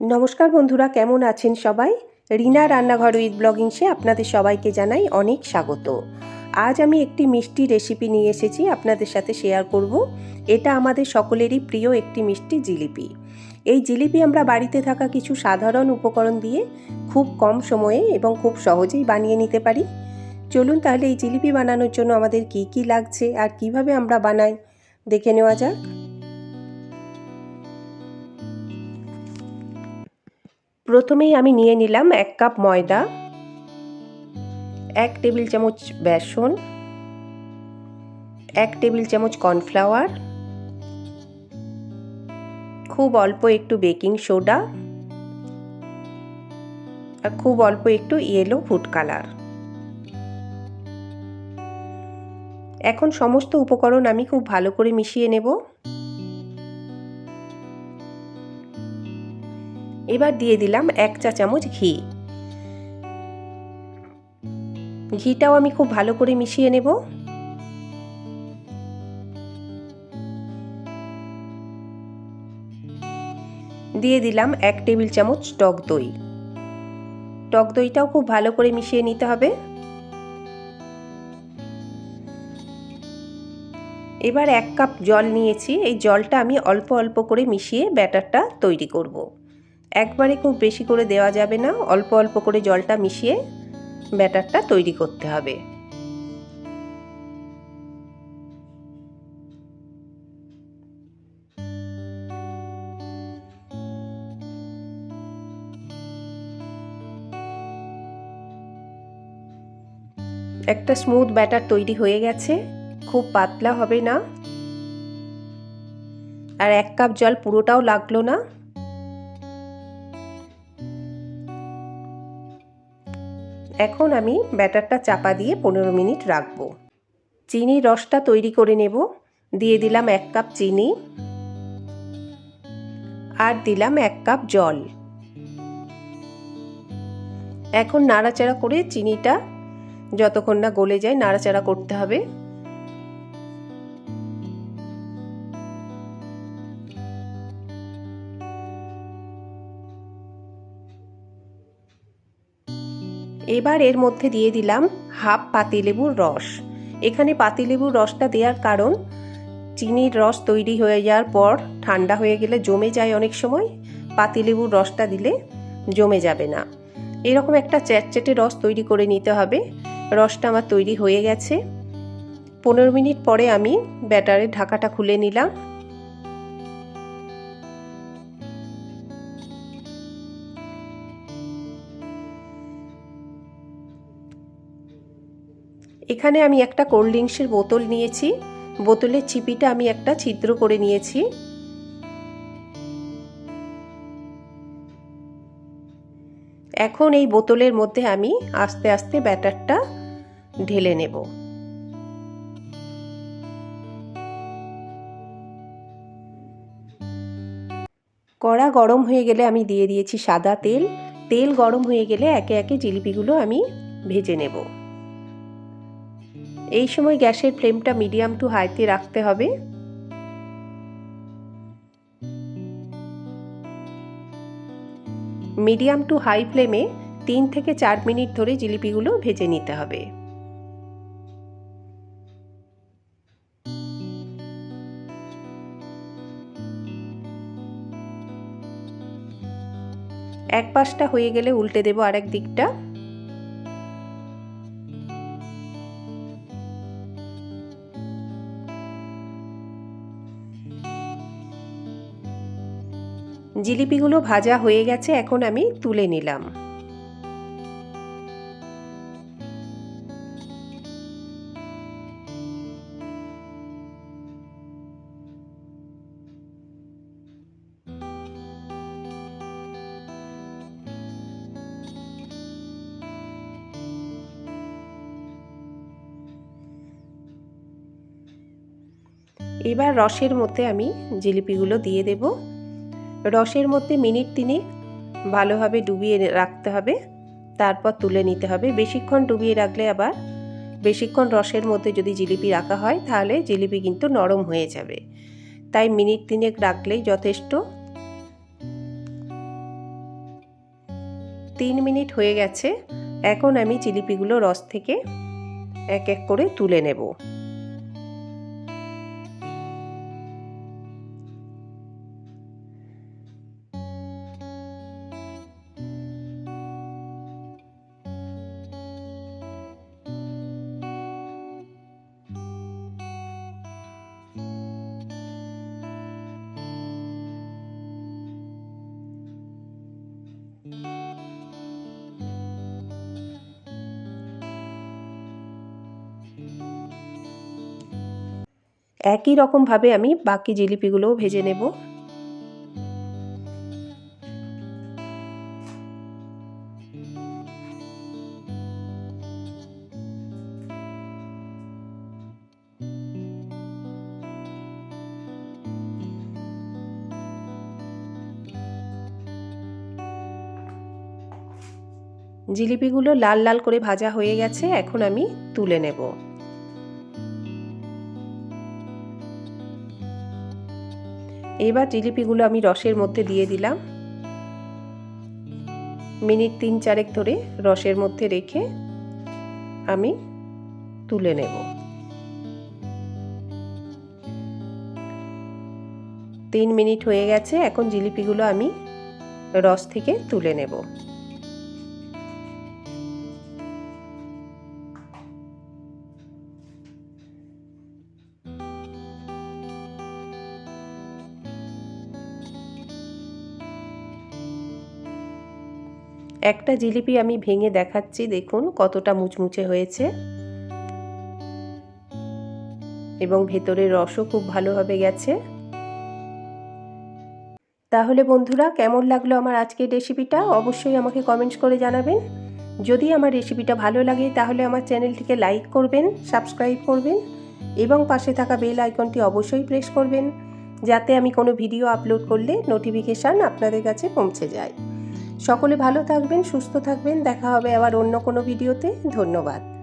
নমস্কার বন্ধুরা, কেমন আছেন সবাই? রিনা রান্নাঘর উইথ ব্লগিংসে আপনাদের সবাইকে জানাই অনেক স্বাগত। আজ আমি একটি মিষ্টি রেসিপি নিয়ে এসেছি আপনাদের সাথে শেয়ার করব। এটা আমাদের সকলেরই প্রিয় একটি মিষ্টি জিলিপি। এই জিলিপি আমরা বাড়িতে থাকা কিছু সাধারণ উপকরণ দিয়ে খুব কম সময়ে এবং খুব সহজেই বানিয়ে নিতে পারি। চলুন তাহলে এই জিলিপি বানানোর জন্য আমাদের কি কি লাগছে আর কীভাবে আমরা বানাই? দেখে নেওয়া যাক। প্রথমেই আমি নিয়ে নিলাম এক কাপ ময়দা, এক টেবিল চামচ বেসন, এক টেবিল চামচ কর্নফ্লাওয়ার, খুব অল্প একটু বেকিং সোডা আর খুব অল্প একটু ইয়েলো ফুড কালার। এখন সমস্ত উপকরণ আমি খুব ভালো করে মিশিয়ে নেব। এবার দিয়ে দিলাম এক চা চামচ ঘি। ঘিটাও আমি খুব ভালো করে মিশিয়ে নেব। দিয়ে দিলাম এক টেবিল চামচ টক দই। টক দইটাও খুব ভালো করে মিশিয়ে নিতে হবে। এবার এক কাপ জল নিয়েছি। এই জলটা আমি অল্প অল্প করে মিশিয়ে ব্যাটারটা তৈরি করব। একবারে খুব বেশি করে দেওয়া যাবে না, অল্প অল্প করে জলটা মিশিয়ে ব্যাটারটা তৈরি করতে হবে। একটা স্মুথ ব্যাটার তৈরি হয়ে গেছে, খুব পাতলা হবে না। আর এক কাপ জল পুরোটাও লাগল না। এখন আমি ব্যাটারটা চাপা দিয়ে পনেরো মিনিট রাখব। চিনি রসটা তৈরি করে নেব। দিয়ে দিলাম এক কাপ চিনি। আর দিলাম এক কাপ জল। এখন নাড়াচাড়া করে চিনিটা যতক্ষণ না গলে যায় নাড়াচাড়া করতে হবে। এবার এর মধ্যে দিয়ে দিলাম হাফ পাতিলেবুর রস। এখানে পাতিলেবুর রসটা দেওয়ার কারণ, চিনির রস তৈরি হয়ে যাওয়ার পর ঠান্ডা হয়ে গেলে জমে যায় অনেক সময়, পাতিলেবুর রসটা দিলে জমে যাবে না। এরকম একটা চ্যাটচ্যাটে রস তৈরি করে নিতে হবে। রসটা আমার তৈরি হয়ে গেছে। পনেরো মিনিট পরে আমি ব্যাটারের ঢাকাটা খুলে নিলাম। এখানে আমি একটা কোল্ড ড্রিঙ্কসের বোতল নিয়েছি। বোতলের চিপিটা আমি একটা ছিদ্র করে নিয়েছি। এখন এই বোতলের মধ্যে আমি আস্তে আস্তে ব্যাটারটা ঢেলে নেব। কড়া গরম হয়ে গেলে আমি দিয়ে দিয়েছি সাদা তেল। তেল গরম হয়ে গেলে একে একে জিলিপিগুলো আমি ভেজে নেব। এই সময় গ্যাসের ফ্লেমটা মিডিয়াম টু হাইতে রাখতে হবে। মিডিয়াম টু হাই ফ্লেমে তিন থেকে চার মিনিট ধরে জিলিপিগুলো ভেজে নিতে হবে। এক পাশটা হয়ে গেলে উল্টে দেবো আরেক দিকটা। জিলিপিগুলো ভাজা হয়ে গেছে, এখন আমি তুলে নিলাম। এবার রসের মধ্যে আমি জিলিপিগুলো দিয়ে দেবো। রসের মধ্যে মিনিট তিনেক ভালোভাবে ডুবিয়ে রাখতে হবে। তারপর তুলে নিতে হবে। বেশিক্ষণ ডুবিয়ে রাখলে আবার বেশিক্ষণ রসের মধ্যে যদি জিলিপি রাখা হয়, তাহলে জিলিপি কিন্তু নরম হয়ে যাবে। তাই মিনিট তিনেক রাখলেই যথেষ্ট। তিন মিনিট হয়ে গেছে। এখন আমি জিলিপিগুলো রস থেকে এক এক করে তুলে নেব। একই রকমভাবে আমি বাকি জিলিপিগুলোও ভেজে নেব। জিলিপিগুলো লাল লাল করে ভাজা হয়ে গেছে, এখন আমি তুলে নেব। এবার জিলিপিগুলো আমি রসের মধ্যে দিয়ে দিলাম। মিনিট তিন চারেক ধরে রসের মধ্যে রেখে আমি তুলে নেব। তিন মিনিট হয়ে গেছে, এখন জিলিপিগুলো আমি রস থেকে তুলে নেব। একটা জিলিপি আমি ভেঙে দেখাচ্ছি, দেখুন কতটা মুচমুচে হয়েছে। এবং ভেতরের রসও খুব ভালোভাবে গেছে। তাহলে বন্ধুরা, কেমন লাগল আমার আজকের রেসিপিটা? অবশ্যই আমাকে কমেন্টস করে জানাবেন। যদি আমার রেসিপিটা ভালো লাগে, তাহলে আমার চ্যানেলটিকে লাইক করবেন, সাবস্ক্রাইব করবেন এবং পাশে থাকা বেল আইকনটি অবশ্যই প্রেস করবেন, যাতে আমি কোনো ভিডিও আপলোড করলে নোটিফিকেশান আপনাদের কাছে পৌঁছে যায়। সকলে ভালো থাকবেন সুস্থ থাকবেন। দেখা হবে আবার অন্য কোনো ভিডিওতে। ধন্যবাদ।